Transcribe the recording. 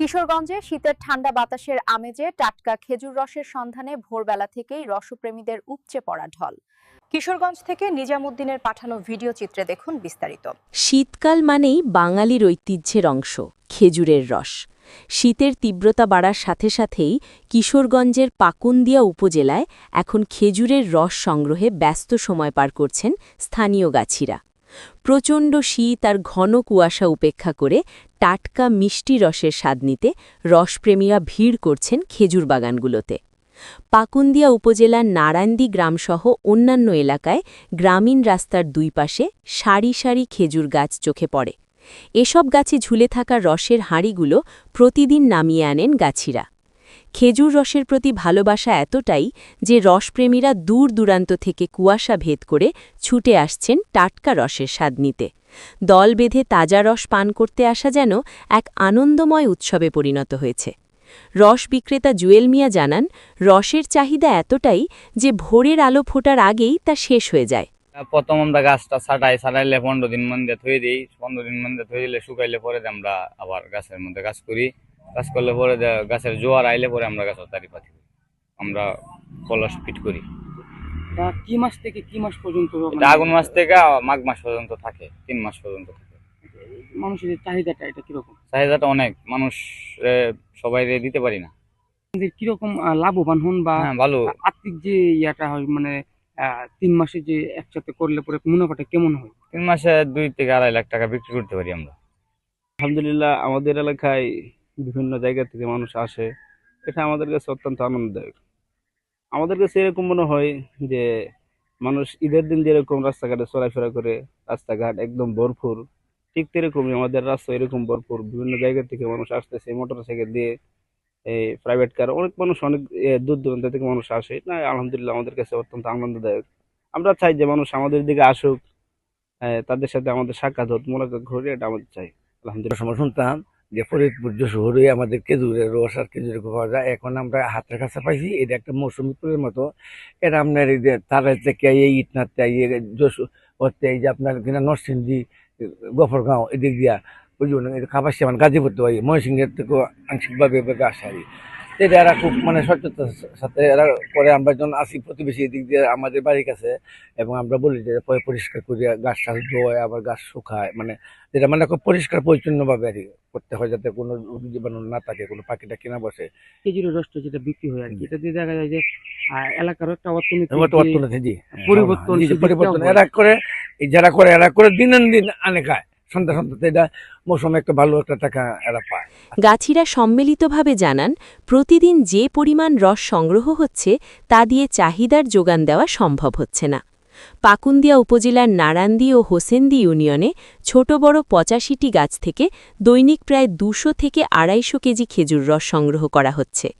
কিশোরগঞ্জে শীতের ঠান্ডা বাতাসের আমেজে টাটকা খেজুর রসের সন্ধানে ভোরবেলা থেকেই রসপ্রেমীদের উপচে পড়া ঢল। কিশোরগঞ্জ থেকে নিজামুদ্দিনের পাঠানো ভিডিও চিত্রে দেখুন বিস্তারিত। শীতকাল মানেই বাঙালির ঐতিহ্যের অংশ, খেজুরের রস। শীতের তীব্রতা বাড়ার সাথে সাথেই কিশোরগঞ্জের পাকুন্দিয়া উপজেলায় এখন খেজুরের রস সংগ্রহে ব্যস্ত সময় পার করছেন স্থানীয় গাছিরা। প্রচণ্ড শীত আর ঘন কুয়াশা উপেক্ষা করে টাটকা মিষ্টি রসের স্বাদ নিতে রসপ্রেমীরা ভিড় করছেন খেজুর বাগানগুলোতে। পাকুন্দিয়া উপজেলার নারায়ণদি গ্রামসহ অন্যান্য এলাকায় গ্রামীণ রাস্তার দুই পাশে সারি সারি খেজুর গাছ চোখে পড়ে। এসব গাছে ঝুলে থাকা রসের হাঁড়িগুলো প্রতিদিন নামিয়ে আনেন গাছিরা। খেজুর রসের প্রতি ভালোবাসা এতটাই যে রসপ্রেমীরা দূর দূরান্ত থেকে কুয়াশা ভেদ করে ছুটে আসছেন টাটকা রসের স্বাদ নিতে। দল বেঁধে তাজা রস পান করতে আসা যেন এক আনন্দময় উৎসবে পরিণত হয়েছে। রস বিক্রেতা জুয়েল মিয়া জানান, রসের চাহিদা এতটাই যে ভোরের আলো ফোটার আগেই তা শেষ হয়ে যায়। প্রথম আমরা গাছটা ছাটাই, ছাটাইলে পনেরো দিন মধ্যে থয়ে দিই, পনেরো দিন মধ্যে থয়ে দিলে শুকাইলে পরে আমরা আবার গাছের মধ্যে গাছ করি। কাজ করলে পরে গাছের জোয়ার আইলে পরে আমরা গাছের তারি পাতি আমরা কলস ফিট করি। কি মাস থেকে কি মাস পর্যন্ত আগুন মাস থেকে মাঘ মাস পর্যন্ত থাকে তিন মাস পর্যন্ত থাকে। মানুষের চাহিদাটা এটা কীরকম? চাহিদাটা অনেক মানুষ সবাই দিতে পারি না। কীরকম লাভবান হন বা হ্যাঁ ভালো। আর্থিক যে ইয়াটা হয় মানে আহ, তিন মাসে যে একসাথে করলে পরে মুনাফাটা কেমন হয়? তিন মাসে দুই থেকে আড়াই লাখ টাকা বিক্রি করতে পারি আমরা। আলহামদুলিল্লাহ আমাদের এলাকায় বিভিন্ন জায়গা থেকে মানুষ আসে, এটা আমাদের কাছে অত্যন্ত আনন্দদায়ক। আমাদের কাছে এরকম মনে হয় যে, মানুষ ঈদের দিন যেরকম রাস্তাঘাটে চলাফেরা করে, রাস্তাঘাট একদম ভরপুর, ঠিক তেরকমই আমাদের রাস্তা এরকম ভরপুর। বিভিন্ন জায়গা থেকে মানুষ আসতেছে মোটর সাইকেল দিয়ে, এই প্রাইভেট কার অনেক মানুষ অনেক দূর দূরান্ত থেকে মানুষ আসে। না, আলহামদুলিল্লাহ আমাদের কাছে অত্যন্ত আনন্দদায়ক। আমরা চাই যে মানুষ আমাদের দিকে আসুক তাদের সাথে আমাদের সাক্ষাৎ হোক, মোলাকাত ঘুরে এটা আমাদের চাই। আলহামদুলিল্লাহ। সময় শুনতাম যে ফরিদপুর শহরে আমাদের খেজুরের রস আর খেজুরের পাওয়া যায়, এখন আমরা হাতের কাছে পাইছি, এটা একটা মৌসুমি ফুলের মতো। এটা আপনার এই যে তারের থেকে এই ইটনাথ যশোর হচ্ছে এই যে আপনার কিনা নরসিংদী, গফরগাঁও, এদিক দিয়া ওই জন্য খাবার সেমান গাজীপুর তো ময়সিংহের থেকেও আংশিকভাবে এভাবে আসে এটা এরা খুব মানে সচেতনার সাথে এরা করে আমরা যখন আসি প্রতিবেশী এদিক দিয়ে আমাদের বাড়ির কাছে এবং আমরা বলি যে পরে পরিষ্কার করি গাছ টাছ ধোয় আবার গাছ শুকায় মানে যেটা মানে খুব পরিষ্কার পরিচ্ছন্নভাবে আর কি করতে হয় যাতে কোনো জীবাণু না থাকে কোনো পাখিটা কিনা বসে। খেজুরের রসটা যেটা বিক্রি হয় আর কি এটা দিয়ে দেখা যায় যে এলাকার একটা অর্থনীতি অর্থনীতি পরিবর্তন পরিবর্তন। এরা করে যারা করে এরা করে দিন দিন আনে খায়। সন্ধ্যা সন্ধ্যাতে এটা মৌসুমে একটা ভালো একটা টাকা এরা পায়। গাছিরা সম্মিলিতভাবে জানান, প্রতিদিন যে পরিমাণ রস সংগ্রহ হচ্ছে, তা দিয়ে চাহিদার যোগান দেওয়া সম্ভব হচ্ছে না। পাকুন্দিয়া উপজেলার নারান্দি ও হোসেন্দি ইউনিয়নে ছোট বড় পঁচাশিটি গাছ থেকে দৈনিক প্রায় দুশো থেকে আড়াইশো কেজি খেজুর রস সংগ্রহ করা হচ্ছে।